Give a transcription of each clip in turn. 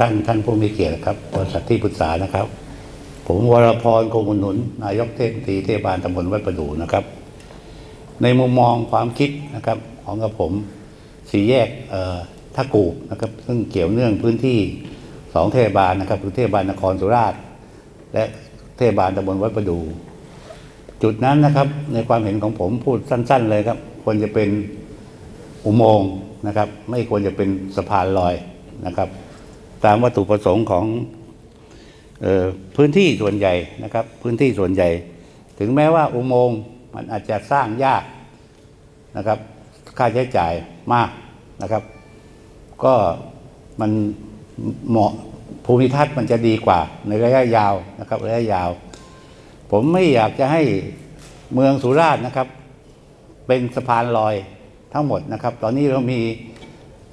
ท่านท่านผู้มีเกียรติครับบริษัทที่ปรึกษานะครับ ผมวรพรโกมุลหนุน นายกเทศมนตรีเทศบาลตำบลวัดประดูนะครับ ในมุมมองความคิดนะครับของกับผมสี่แยกท่ากูบนะครับ ซึ่งเกี่ยวเนื่องพื้นที่สองเทศบาลนะครับคือเทศบาลนครสุราษฎร์และเทศบาลตำบลวัดประดู จุดนั้นนะครับในความเห็นของผมพูดสั้น ๆ เลยครับควรจะเป็นอุโมงค์นะครับ ไม่ควรจะเป็นสะพานลอยนะครับ ตามวัตถุประสงค์ของออพื้นที่ส่วนใหญ่นะครับ พื้นที่ส่วนใหญ่ ถึงแม้ว่าอุโมงค์มันอาจจะสร้างยากนะครับ ค่าใช้จ่ายมากนะครับ ก็มันเหมาะภูมิทัศน์มันจะดีกว่าในระยะยาวนะครับ ระยะยาว ผมไม่อยากจะให้เมืองสุราษฎร์นะครับ เป็นสะพานลอยทั้งหมดนะครับ ตอนนี้เรามี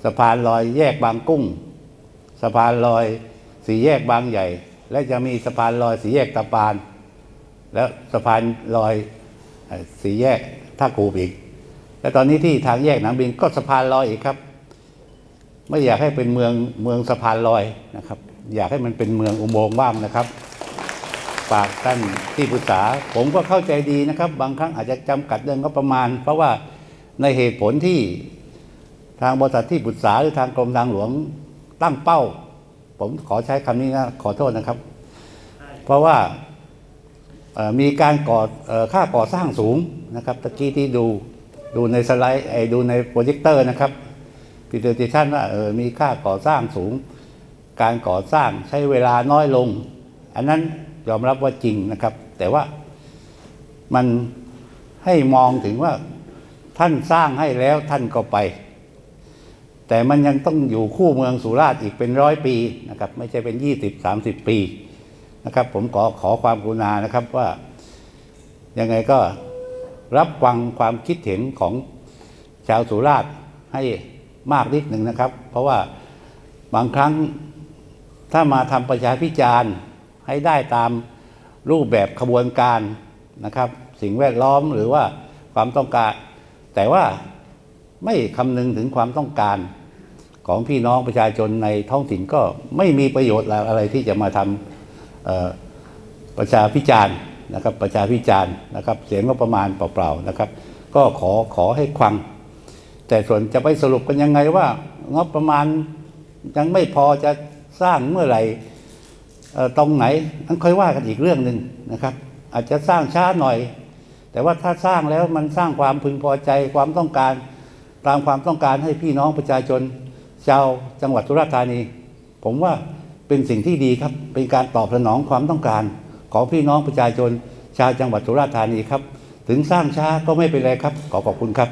สะพานลอยแยกบางกุ้ง สะพานลอยสีแยกบางใหญ่ และจะมีสะพานลอยสีแยกตะปาน แล้วสะพานลอยเอ่อสีแยกท่ากูบอีก และตอนนี้ที่ทางแยกหนางบินก็สะพานลอยอีกครับ ไม่อยากให้เป็นเมืองเมืองสะพานลอยนะครับ อยากให้มันเป็นเมืองอุโมงค์บ้างนะครับฝากท่านที่ปรึกษา ผมก็เข้าใจดีนะครับ บางครั้งอาจจะจำกัดเรื่องงบประมาณ เพราะว่าในเหตุผลที่ทางบริษัทที่ปรึกษาหรือทางกรมทางหลวง ตั้งเป้า ผมขอใช้คำนี้นะขอโทษนะครับ เพราะว่ามีการก่อค่าก่อสร้างสูงนะครับตะกี้ที่ดูดูในสไลด์ไอ้ดูในโปรเจคเตอร์นะครับพิเศษว่าเออมีค่าก่อสร้างสูง การก่อสร้างใช้เวลาน้อยลง อันนั้นยอมรับว่าจริงนะครับ แต่ว่ามันให้มองถึงว่าท่านสร้างให้แล้วท่านก็ไป แต่มันยังต้องอยู่คู่เมืองสุราษฎร์อีกเป็นร้อยปีนะครับไม่ใช่เป็นยี่สิบสามสิบปีนะครับผมขอขอความกรุณานะครับว่ายังไงก็รับฟังความคิดเห็นของชาวสุราษฎร์ให้มากนิดหนึ่งนะครับ เพราะว่าบางครั้งถ้ามาทำประชาพิจารณ์ให้ได้ตามรูปแบบขบวนการนะครับ สิ่งแวดล้อมหรือว่าความต้องการ แต่ว่าไม่คำนึงถึงความต้องการ ของพี่น้องประชาชนในท้องถิ่นก็ไม่มีประโยชน์อะไรที่จะมาทำประชาพิจารณ์นะครับประชาพิจารณ์นะครับ เสียงก็ประมาณเปล่าๆนะครับ ก็ขอขอให้ควัง แต่ส่วนจะไปสรุปกันยังไงว่างบประมาณยังไม่พอจะสร้างเมื่อไหร่ตรงไหนนั้นค่อยว่ากันอีกเรื่องหนึ่งนะครับ อาจจะสร้างช้าหน่อย แต่ว่าถ้าสร้างแล้วมันสร้างความพึงพอใจความต้องการ ตามความต้องการให้พี่น้องประชาชน ชาวจังหวัดสุราษฎร์ธานี ผมว่าเป็นสิ่งที่ดีครับ เป็นการตอบสนองความต้องการ ของพี่น้องประชาชนชาวจังหวัดสุราษฎร์ธานีครับ ถึงสร้างช้าก็ไม่เป็นไรครับ ขอขอบคุณครับ